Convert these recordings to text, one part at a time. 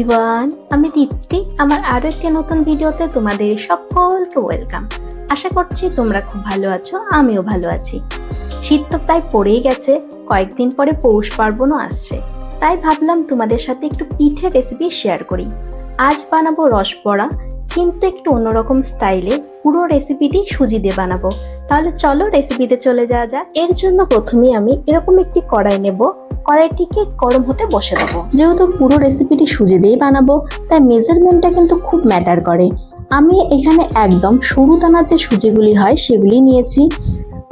Everyone আমি দীপ্তি, আমার আরও একটি নতুন ভিডিওতে তোমাদের সকলকে ওয়েলকাম আশা করছি তোমরা খুব ভালো আছো, আমিও ভালো আছি। শীত তো প্রায় পড়েই গেছে, কয়েকদিন পরে পৌষ পার্বণও আসছে। তাই ভাবলাম তোমাদের সাথে একটু পিঠে রেসিপি শেয়ার করি। আজ বানাবো রসবড়া কিন্তু একটু অন্যরকম স্টাইলে পুরো রেসিপিটি সুজি দিয়ে বানাবো। তাহলে চলো রেসিপিতে চলে যাওয়া যাক। এর জন্য প্রথমেই আমি এরকম একটি কড়াই নেব। কড়াইটিকে গরম হতে বসে দেবো। যেহেতু পুরো রেসিপিটি সুজি দিয়েই বানাবো, তাই মেজারমেন্টটা কিন্তু খুব ম্যাটার করে। আমি এখানে একদম সরু দানার যে সুজিগুলি হয়, সেগুলি নিয়েছি।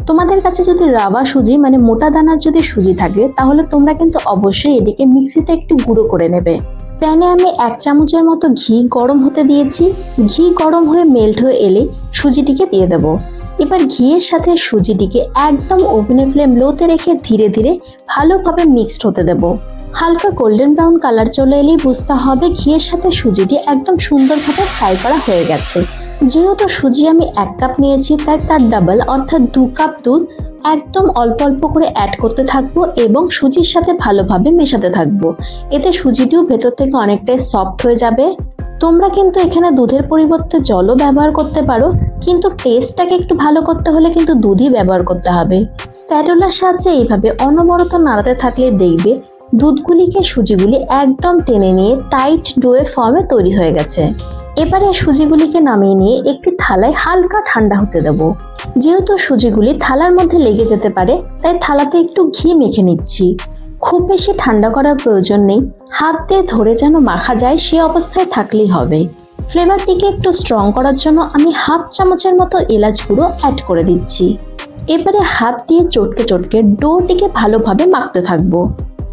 তোমাদের কাছে যদি রাবা সুজি মানে মোটা দানার যদি সুজি থাকে, তাহলে তোমরা কিন্তু অবশ্যই এদিকে মিক্সিতে একটু গুঁড়ো করে নেবে। প্যানে আমি এক চামচের মতো ঘি গরম হতে দিয়েছি। ঘি গরম হয়ে মেল্ট হয়ে এলে সুজিটিকে দিয়ে দেবো। এবার ঘিয়ের সাথে সুজিটিকে একদম ওভেনের ফ্লেম লোতে রেখে ধীরে ধীরে ভালোভাবে মিক্সড হতে দেব। হালকা গোল্ডেন ব্রাউন কালার চলে এলেই বুঝতে হবে ঘিয়ের সাথে সুজিটি একদম সুন্দরভাবে ফ্রাই করা হয়ে গেছে। যেহেতু সুজি আমি এক কাপ নিয়েছি, তাই তার ডাবল অর্থাৎ দু কাপ দুধ একদম অল্প অল্প করে অ্যাড করতে থাকব এবং সুজির সাথে ভালোভাবে মেশাতে থাকব। এতে সুজিটিও ভেতর থেকে অনেকটাই সফট হয়ে যাবে। তোমরা কিন্তু এখানে দুধের পরিবর্তে জলও ব্যবহার করতে পারো, কিন্তু টেস্টটাকে একটু ভালো করতে হলে কিন্তু দুধই ব্যবহার করতে হবে। স্প্যাটুলার সাহায্যে এইভাবে অনবরত নাড়াতে থাকলে দেখবে দুধগুলিকে সুজিগুলি একদম টেনে নিয়ে টাইট ডোয়ে ফর্মে তৈরি হয়ে গেছে। এবারে সুজিগুলিকে নামিয়ে নিয়ে একটি থালায় হালকা ঠান্ডা হতে দেবো। যেহেতু সুজিগুলি থালার মধ্যে লেগে যেতে পারে, তাই থালাতে একটু ঘি মেখে নিচ্ছি। খুব বেশি ঠান্ডা করার প্রয়োজন নেই। হাত দিয়ে ধরে যেন মাখা যায়, সে অবস্থায় থাকলেই হবে। ফ্লেভারটিকে একটু স্ট্রং করার জন্য আমি হাফ চামচের মতো এলাচ গুঁড়ো অ্যাড করে দিচ্ছি। এবারে হাত দিয়ে চটকে চটকে ডোটিকে ভালোভাবে মাখতে থাকব।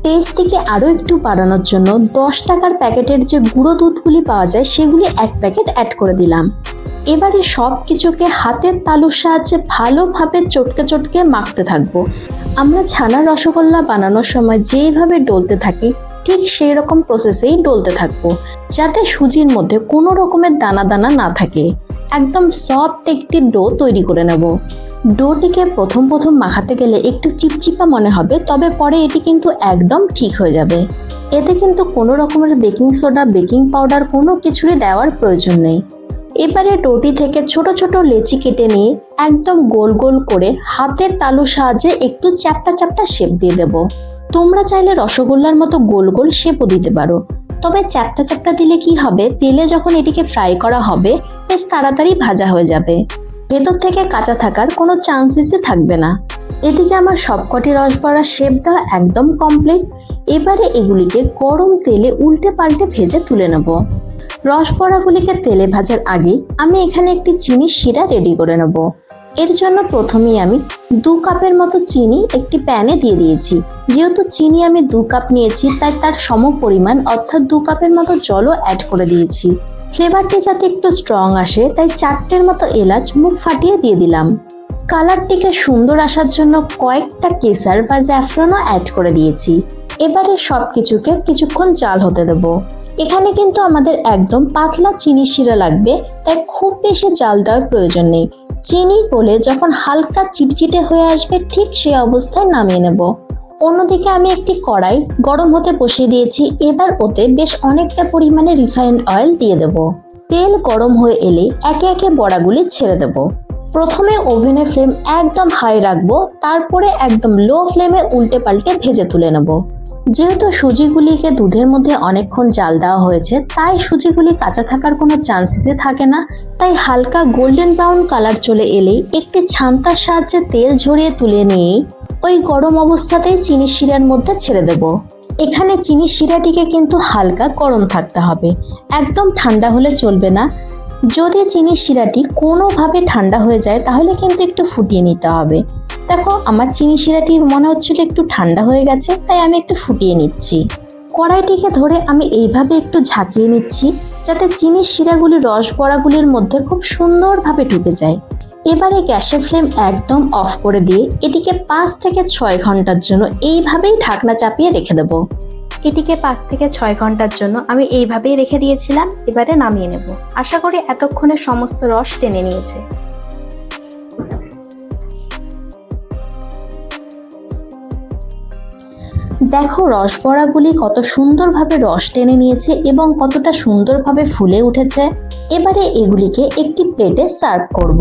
টেস্টটিকে আরও একটু বাড়ানোর জন্য দশ টাকার প্যাকেটের যে গুঁড়ো দুধগুলি পাওয়া যায়, সেগুলি এক প্যাকেট অ্যাড করে দিলাম। এবারে সব কিছুকে হাতের তালুর সাহায্যে ভালোভাবে চটকে চটকে মাখতে থাকব। আমরা ছানার রসগোল্লা বানানোর সময় যেইভাবে ডলতে থাকি, ঠিক সেই রকম প্রসেসেই ডলতে থাকব, যাতে সুজির মধ্যে কোনো রকমের দানা দানা না থাকে। একদম সফট একটি ডো তৈরি করে নেব। ডোটিকে প্রথম প্রথম মাখাতে গেলে একটু চিপচিপা মনে হবে, তবে পরে এটি কিন্তু একদম ঠিক হয়ে যাবে। এতে কিন্তু কোনো রকমের বেকিং সোডা, বেকিং পাউডার কোনো কিছুরই দেওয়ার প্রয়োজন নেই। এবারে ডোটি থেকে ছোট ছোট লেচি কেটে নিয়ে একদম গোল গোল করে হাতের তালুর সাহায্যে একটু চ্যাপটা চ্যাপটা শেপ দিয়ে দেব। তোমরা চাইলে রসগোল্লার মতো গোল গোল শেপও দিতে পারো। তবে চ্যাপটা চ্যাপটা দিলে কি হবে? তেলে যখন এটিকে ফ্রাই করা হবে, বেশ তাড়াতাড়ি ভাজা হয়ে যাবে। ভেতর থেকে কাঁচা থাকার কোনো চান্সেসই থাকবে না। এদিকে আমার সবকটি রসবড়া শেপ দেওয়া একদম কমপ্লিট এবারে এগুলিকে গরম তেলে উল্টে পাল্টে ভেজে তুলে নেব। রসবড়াগুলিকে তেলে ভাজার আগে আমি এখানে একটি চিনি শিরা রেডি করে নেব। এর জন্য প্রথমেই আমি দু কাপের মতো চিনি একটি প্যানে দিয়ে দিয়েছি। যেহেতু চিনি আমি দু কাপ নিয়েছি, তাই তার সম পরিমাণ অর্থাৎ দু কাপের মতো জলও অ্যাড করে দিয়েছি। ফ্লেভারটি যাতে একটু স্ট্রং আসে, তাই চারটের মতো এলাচ মুখ ফাটিয়ে দিয়ে দিলাম। কালারটিকে সুন্দর আসার জন্য কয়েকটা কেসার বা জ্যাফরনও অ্যাড করে দিয়েছি। এবারে সব কিছুকে কিছুক্ষণ চাল হতে দেবো। এখানে কিন্তু আমাদের একদম পাতলা চিনি শিরা লাগবে, তাই খুব বেশি জাল দেওয়ার প্রয়োজন নেই। চিনি গলে যখন হালকা চিটচিটে হয়ে আসবে, ঠিক সেই অবস্থায় নামিয়ে নেব। অন্যদিকে আমি একটি কড়াই গরম হতে বসিয়ে দিয়েছি, এবার ওতে বেশ অনেকটা পরিমাণে রিফাইন্ড অয়েল দিয়ে দেব। তেল গরম হয়ে এলে একে একে বড়াগুলি ছেড়ে দেব। প্রথমে ওভেনের ফ্লেম একদম হাই রাখব, তারপরে একদম লো ফ্লেমে উল্টে পাল্টে ভেজে তুলে নেব। যেহেতু সুজিগুলিকে দুধের মধ্যে অনেকক্ষণ জাল দেওয়া হয়েছে, তাই সুজিগুলি কাঁচা থাকার কোনো চান্সেসই থাকে না। তাই হালকা গোল্ডেন ব্রাউন কালার চলে এলেই একটি ছান্তার সাহায্যে তেল ঝরিয়ে তুলে নিয়েই ওই গরম অবস্থাতেই চিনি শিরার মধ্যে ছেড়ে দেব। এখানে চিনি শিরাটিকে কিন্তু হালকা গরম থাকতে হবে। একদম ঠান্ডা হলে চলবে না। যদি চিনি শিরাটি কোনোভাবে ঠান্ডা হয়ে যায়, তাহলে কিন্তু একটু ফুটিয়ে নিতে হবে। দেখো, আমার চিনি শিরাটি মনে হচ্ছিল একটু ঠান্ডা হয়ে গেছে, তাই আমি একটু ফুটিয়ে নিচ্ছি। কড়াইটিকে ধরে আমি এইভাবে একটু ঝাঁকিয়ে নিচ্ছি, যাতে চিনি শিরাগুলি রস বড়াগুলির মধ্যে খুব সুন্দরভাবে ঢুকে যায়। এবারে গ্যাসের ফ্লেম একদম অফ করে দিয়ে এটিকে পাঁচ থেকে ছয় ঘণ্টার জন্য এইভাবেই ঢাকনা চাপিয়ে রেখে দেবো। এটিকে পাঁচ থেকে ছয় ঘণ্টার জন্য আমি এইভাবেই রেখে দিয়েছিলাম, এবারে নামিয়ে নেব। আশা করি এতক্ষণে সমস্ত রস টেনে নিয়েছে। দেখো রসবড়াগুলি কত সুন্দরভাবে রস টেনে নিয়েছে এবং কতটা সুন্দরভাবে ফুলে উঠেছে। এবারে এগুলিকে একটি প্লেটে সার্ভ করব।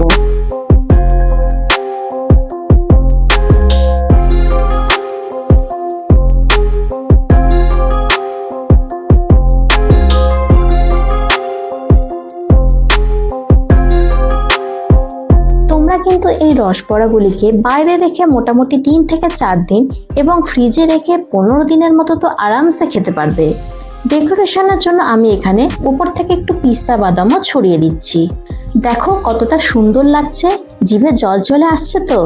কিন্তু এই রসবড়াগুলিকে বাইরে রেখে মোটামুটি তিন থেকে চার দিন এবং ফ্রিজে রেখে পনেরো দিনের মতো তো আরামসে খেতে পারবে। ডেকোরেশনের জন্য আমি এখানে উপর থেকে একটু পিস্তা বাদামও ছড়িয়ে দিচ্ছি। দেখো কতটা সুন্দর লাগছে, জিভে জল চলে আসছে তো।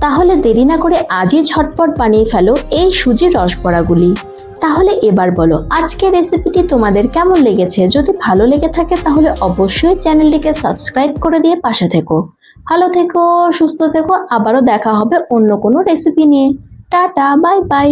তাহলে দেরি না করে আজই ঝটপট বানিয়ে ফেলো এই সুজির রস রসবড়াগুলি তাহলে এবার বলো, আজকের রেসিপিটি তোমাদের কেমন লেগেছে? যদি ভালো লেগে থাকে তাহলে অবশ্যই চ্যানেলটিকে সাবস্ক্রাইব করে দিয়ে পাশে থেকো। ভালো থেকো, সুস্থ থেকো, আবারও দেখা হবে অন্য কোনো রেসিপি নিয়ে। Tata bye bye